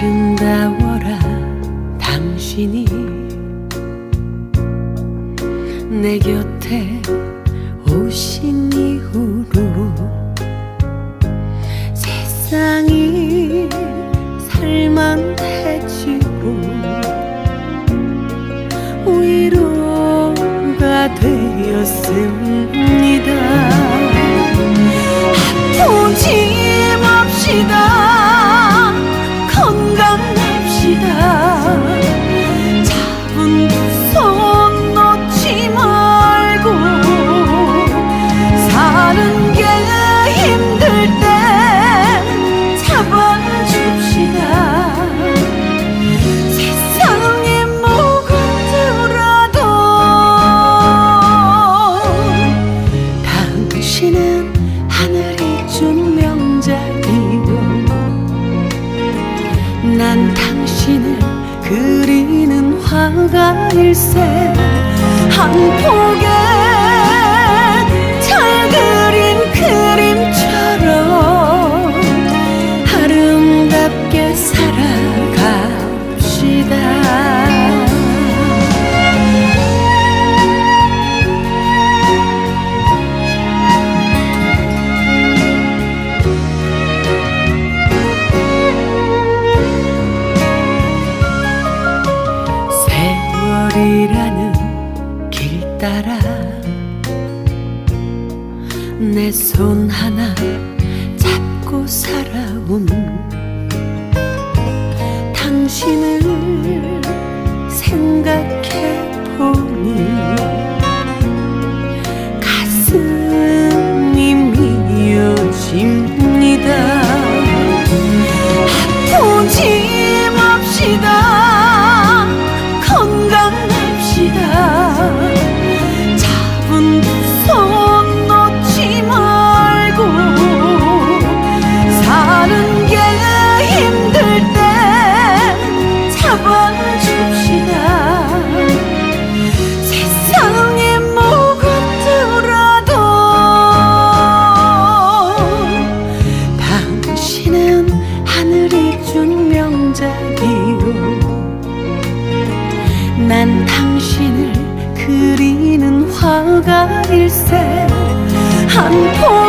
아름다워라 당신이 내 곁에 오신 이후로 세상이 살만해지고 위로가 되었습니다. 아프지 난 당신을 그리는 화가일세 세월이라는 길 따라 내 손 하나 잡고 살아온 난 당신을 그리는 화가 일세. 한폭